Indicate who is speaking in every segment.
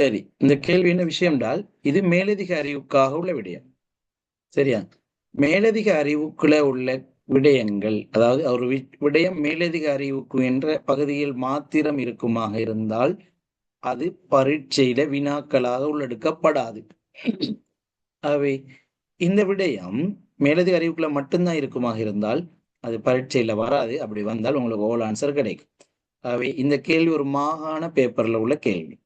Speaker 1: சரி இந்த கேள்வி என்ன விஷயம் என்றால் இது மேலதிக அறிவுக்காக உள்ள விடயம். சரியா? மேலதிக அறிவுக்குள்ள உள்ள விடயங்கள் அதாவது ஒரு விடயம் மேலதிக அறிவுக்கு என்ற பகுதியில் மாத்திரம் இருக்குமாக இருந்தால் அது பரீட்சையில வினாக்களாக உள்ளெடுக்கப்படாது. ஆகவே இந்த விடயம் மேலதிக அறிவுக்குள்ள மட்டும்தான் இருக்குமாக இருந்தால் அது பரீட்சையில வராது. அப்படி வந்தால் உங்களுக்கு ஓல் ஆன்சர் கிடைக்கும். ஆகவே இந்த கேள்வி ஒரு மாகாண பேப்பர்ல உள்ள கேள்வி.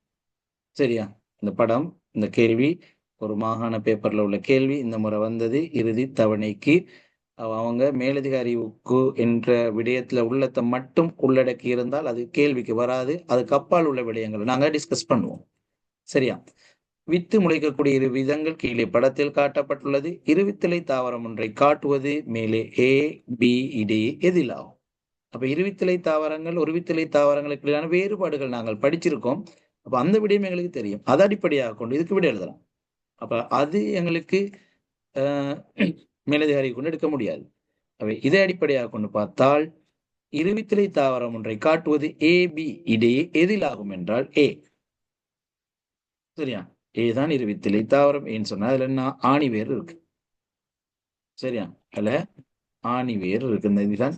Speaker 1: சரியா? இந்த படம் இந்த கேள்வி ஒரு மாகாண பேப்பர்ல உள்ள கேள்வி இந்த முறை வந்தது இறுதி தவணைக்கு. அவங்க மேலதிக என்ற விடயத்துல உள்ளத்தை மட்டும் உள்ளடக்கி இருந்தால் அது கேள்விக்கு வராது. அதுக்கு அப்பால் உள்ள விடயங்களை நாங்க டிஸ்கஸ் பண்ணுவோம். சரியா? வித்து முளைக்கக்கூடிய இரு விதங்கள் கீழே படத்தில் காட்டப்பட்டுள்ளது. இருவித்தலை தாவரம் ஒன்றை காட்டுவது மேலே ஏ பி இடையே எதிலாகும். அப்ப இருவித்தலை தாவரங்கள் ஒருவித்தலை தாவரங்களுக்கு இடையிலான வேறுபாடுகள் நாங்கள் படிச்சிருக்கோம். அப்போ அந்த விடயம் எங்களுக்கு தெரியும். அதை அடிப்படையாக கொண்டு இதுக்கு விட எழுதலாம். அப்ப அது எங்களுக்கு மேலதிகாரி கொண்டு எடுக்க முடியாது. அவை இதை அடிப்படையாக கொண்டு பார்த்தால் இருவித்திலை தாவரம் ஒன்றை காட்டுவது ஏ பி இடையே எதிலாகும் என்றால் ஏ சரியா? ஏ தான் இருவித்திலை தாவரம் ஏன்னு சொன்னா அதுல என்ன? ஆணி வேர் இருக்கு. சரியா? அல்ல ஆணி வேர் இருக்கு. இதுதான்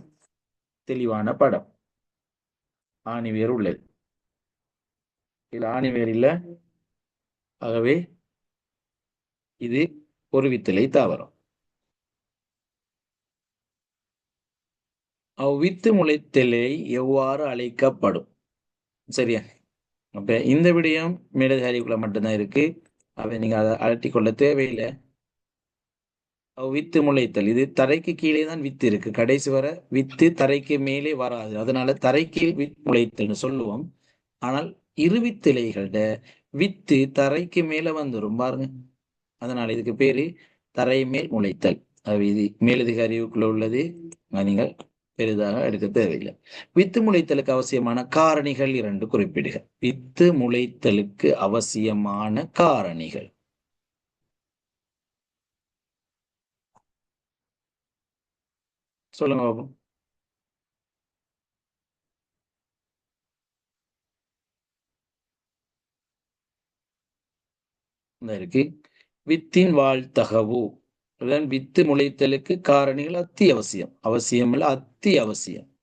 Speaker 1: தெளிவான படம். ஆணி வேர் உள்ளது. இதில் ஆணி வேர் இல்லை ஆகவே இது ஒரு வித்திலை தாவரம். அவ்வித்து முளைத்தலை எவ்வாறு அழைக்கப்படும்? சரியா? அப்ப இந்த விடயம் மேலதிகாரிக்குள்ள மட்டும்தான் இருக்கு. அதை நீங்க அதை அலட்டி கொள்ள தேவையில்லை. வித்து முளைத்தல். இது தரைக்கு கீழே தான் வித்து இருக்கு. கடைசி வரை வித்து தரைக்கு மேலே வராது. அதனால தரைக்கு வித் முளைத்தல்னு சொல்லுவோம். ஆனால் இருவித்திலைகளோட வித்து தரைக்கு மேல வந்துரும் பாருங்க. அதனால இதுக்கு பேரு தரை மேல் முளைத்தல். அது இது மேலதிக அறிவுக்குள்ள உள்ளது. நீங்கள் பெரிதாக எடுக்க தேவையில்லை. வித்து முளைத்தலுக்கு அவசியமான காரணிகள் இரண்டு குறிப்பிடுக. வித்து முளைத்தலுக்கு அவசியமான காரணிகள். சொல்லுங்க பாபு. இருக்கு. வித்தின் வாழ்த்தகவு. அதான் வித்து முளைத்தலுக்கு காரணிகள் அத்தியாவசியம். அவசியம் இல்லை அத்தி அவசியம்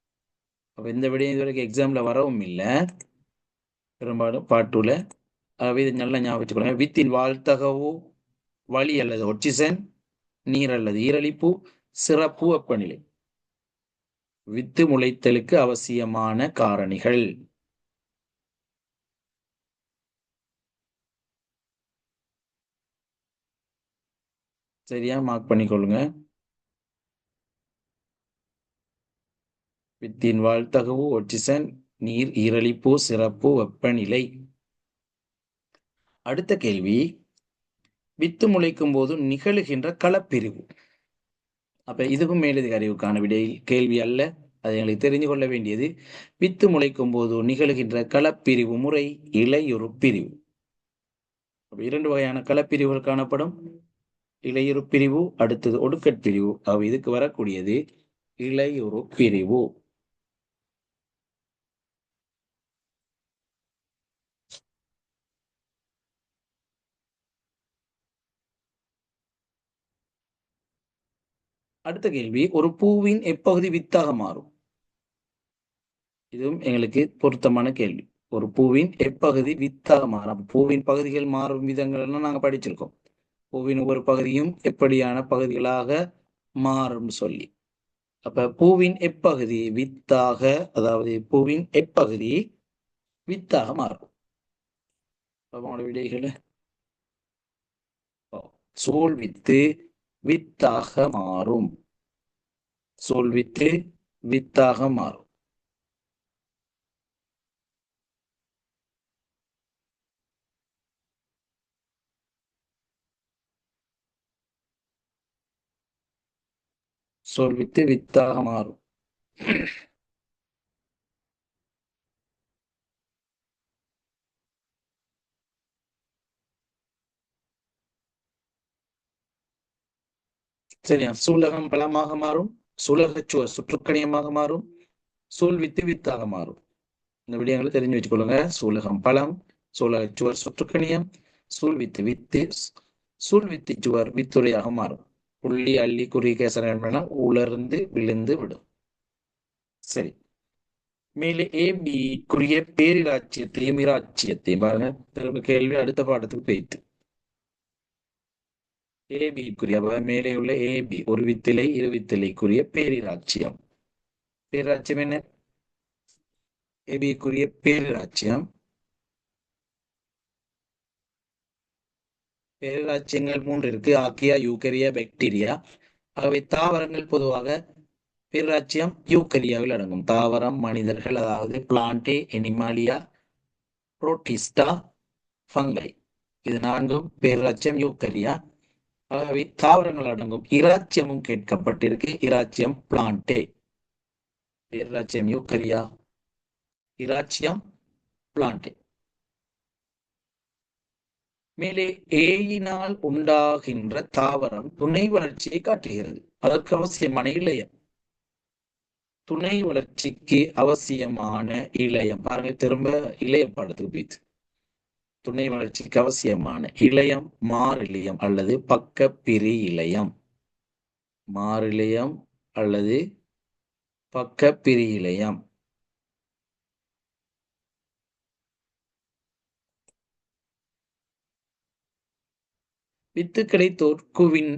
Speaker 1: அப்ப இந்த விடயம் இதுவரைக்கும் எக்ஸாம்ல வரவும் இல்லை. பெரும்பாலும் பாட்டுல. இது நல்லா ஞாபகம் வித்தின் வாழ்த்தகவு வழி அல்லது ஒட்சிசன் நீர் அல்லது ஈரழிப்பு சிறப்பு வெப்பநிலை. வித்து முளைத்தலுக்கு அவசியமான காரணிகள். சரியா மார்க் பண்ணிக்கொள்ளுங்க. வித்தின் வாழ்த்தகவு ஒட்சிசன் நீர் ஈரலிப்பு சிறப்பு வெப்பநிலை. அடுத்த கேள்வி. வித்து முளைக்கும் போது நிகழுகின்ற களப்பிரிவு. அப்ப இதுவும் மேலதிக அறிவுக்கான விடை கேள்வி அல்ல. அது எங்களுக்கு தெரிந்து கொள்ள வேண்டியது. வித்து முளைக்கும் போது நிகழ்கின்ற களப்பிரிவு முறை இலையுறு பிரிவு. இரண்டு வகையான களப்பிரிவுகள் காணப்படும். இலையுறு பிரிவு அடுத்தது ஒடுக்கட் பிரிவு. அவ இதுக்கு வரக்கூடியது இலையுறு பிரிவு. அடுத்த கேள்வி ஒரு பூவின் எப்பகுதி வித்தாக மாறும்? இதுவும் எங்களுக்கு பொருத்தமான கேள்வி. ஒரு பூவின் எப்பகுதி வித்தாக மாறும். பூவின் பகுதிகள் மாறும் விதங்கள் எல்லாம் நாங்க படிச்சிருக்கோம். பூவின் ஒவ்வொரு பகுதியும் எப்படியான பகுதிகளாக மாறும் சொல்லி. அப்ப பூவின் எப்பகுதி வித்தாக அதாவது பூவின் எப்பகுதி வித்தாக மாறும். அப்ப விடைகளை சோல் வித்து வித்தாக மாறும். சோல் வித்து வித்தாக மாறும். சோல் வித்து வித்தாக மாறும். சரியா? சூலகம் பலமாக மாறும். சூலக சுவர் சுற்றுக்கணியமாக மாறும். சூழ் வித்து வித்தாக மாறும். இந்த விடயங்களை தெரிஞ்சு வச்சுக்கொள்ளுங்க. சூலகம் பழம் சூழச்சுவர் சுற்றுக்கணியம் சூழ் வித்து வித்து சூழ் வித்து சுவர் வித்துறையாக மாறும். புள்ளி அள்ளி குறி கேசரம் உலர்ந்து விழுந்து விடும். சரி. மேலே ஏபி குறிய பேரிராட்சியத்தையும் இராட்சியத்தையும் பாருங்க. திரும்ப கேள்வி அடுத்த பாடத்துக்கு போயிட்டு. ஏபிக்குரிய மேலே உள்ள ஏபி ஒரு வித்திலை இரு வித்திலைக்குரிய பேரிராட்சியம் பேரிராட்சியம் என்ன? ஏபிக்குரிய பேரிராட்சியம் பேரிராட்சியங்கள் மூன்று இருக்கு ஆக்கியா யூகரியா பாக்டீரியா. ஆகவே தாவரங்கள் பொதுவாக பேரிராட்சியம் யூகரியாவில் அடங்கும். தாவரம் மனிதர்கள் அதாவது பிளான்டே எனிமாலியா புரோட்டிஸ்டா ஃபங்கை. இது நான்கும் பேரிராட்சியம் யூகரியா. ஆகவே தாவரங்கள் அடங்கும். இராச்சியமும் கேட்கப்பட்டிருக்கு. இராச்சியம் பிளான்டே. பேரிராச்சியம் யூகரியா. இராச்சியம் பிளான்டே. மேலே ஏயினால் உண்டாகின்ற தாவரம் துணை வளர்ச்சியை காட்டுகிறது. அதற்கு அவசியமான இளையம். துணை வளர்ச்சிக்கு அவசியமான இளையம். பாருங்க திரும்ப இளைய பாடத்துக்கு போயிட்டு. துணை வளர்ச்சிக்கு அவசியமான இளையம் மாறிலியம் அல்லது பக்க பிரி இளையம் மாறிலியம் அல்லது பக்க பிரி இளையம். வித்துக்களை தோற்குவின்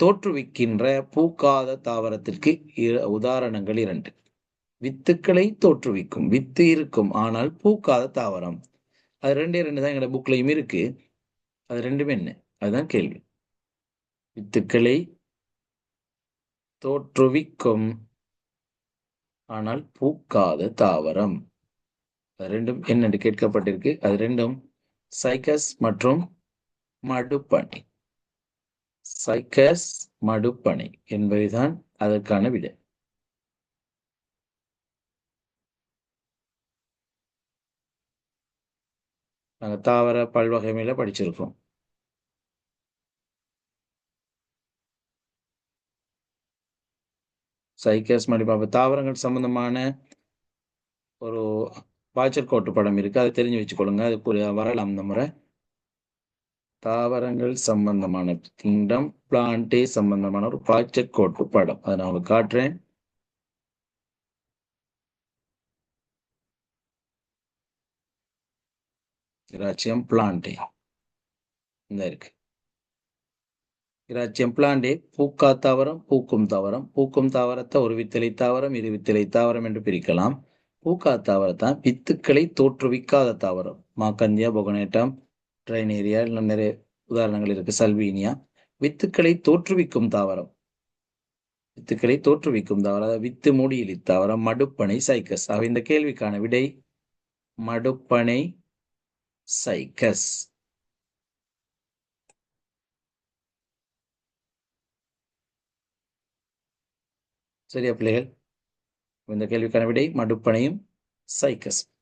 Speaker 1: தோற்றுவிக்கின்ற பூக்காத தாவரத்திற்கு உதாரணங்கள் இரண்டு. வித்துக்களை தோற்றுவிக்கும் வித்து இருக்கும் ஆனால் பூக்காத தாவரம். அது ரெண்டே ரெண்டு தான் எங்களோட புக்லையும் இருக்கு. அது ரெண்டுமே என்ன? அதுதான் கேள்வி. வித்துக்களை தோற்றுவிக்கும் ஆனால் பூக்காத தாவரம். அது ரெண்டும் என்னென்று கேட்கப்பட்டிருக்கு. அது ரெண்டும் சைக்கஸ் மற்றும் மடுப்பணி. சைக்கஸ் மடுப்பனை என்பதுதான் அதற்கான விடை. நாங்கள் தாவர பல்வகைமையில படிச்சிருக்கோம். சைக்கஸ் மடிப்பாப்பு தாவரங்கள் சம்பந்தமான ஒரு பாய்ச்சல் கோட்டு படம் இருக்கு. அதை தெரிஞ்சு வச்சுக்கொள்ளுங்க. அது வரலாம் அந்த முறை. தாவரங்கள் சம்பந்தமான கிங்டம் பிளான்டே சம்பந்தமான ஒரு பாய்ச்சல் கோட்டு படம். அதை நான் உங்களுக்கு காட்டுறேன். இராச்சியம் பிளான்டே. இந்த இருக்கு. இராச்சியம் பிளான்டே பூக்கா தாவரம் பூக்கும் தாவரம். பூக்கும் தாவரத்தை ஒரு வித்தலை தாவரம் இரு வித்தலை தாவரம் என்று பிரிக்கலாம். பூக்கா தாவரத்தான் வித்துக்களை தோற்றுவிக்காத தாவரம். மாக்கந்தியா பொகனேட்டம். ட்ரைனேரியா இல்லை நிறைய உதாரணங்கள் இருக்கு. சல்வீனியா. வித்துக்களை தோற்றுவிக்கும் தாவரம். வித்துக்களை தோற்றுவிக்கும் தாவரம். அதாவது வித்து மூடியிலி தாவரம். மடுப்பனை சைக்கஸ். ஆக இந்த கேள்விக்கான விடை மடுப்பனை சைக்கஸ். சரியா பிள்ளைகள்? இந்த கேள்விக்கான விடை மடுப்பனையும் சைக்கஸ்.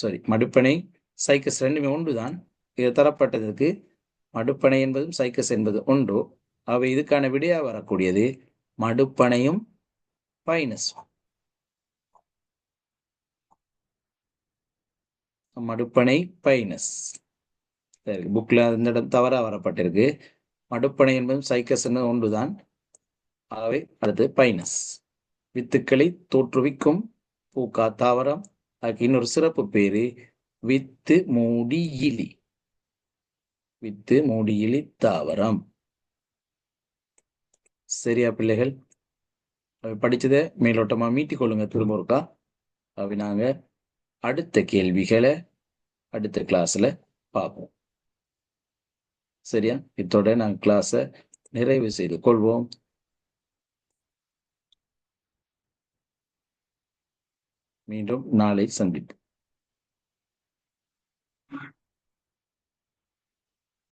Speaker 1: சாரி மடுப்பனை சைக்கஸ் ரெண்டுமே ஒன்றுதான். இது தரப்பட்டதற்கு மடுப்பனை என்பதும் சைக்கஸ் என்பது ஒன்று அவை இதுக்கான விடையா வரக்கூடியது? மடுப்பனையும் பைனஸ் மடுப்பனை பைனஸ் சரி புக்கில் இந்த இடம் தவறாக வரப்பட்டிருக்கு. மடுப்பனை என்பதும் சைக்கஸ் என்பது ஒன்றுதான். ஆகவே அடுத்து பைனஸ் வித்துக்களை தோற்றுவிக்கும் பூக்கா தாவரம் அதுக்கு இன்னொரு சிறப்பு பேரு வித்து மூடி இலி. வித்து மூடி இலி தாவரம். சரியா பிள்ளைகள்? படிச்சதை மேலோட்டமா மீட்டிக் கொள்ளுங்க திரும்ப இருக்கா அப்படி நாங்க அடுத்த கேள்விகளை அடுத்த கிளாஸ்ல பார்ப்போம். சரியா? இத்தோட நாங்கள் கிளாஸை நிறைவு செய்து கொள்வோம். மீண்டும் நாளை சந்திப்போம்.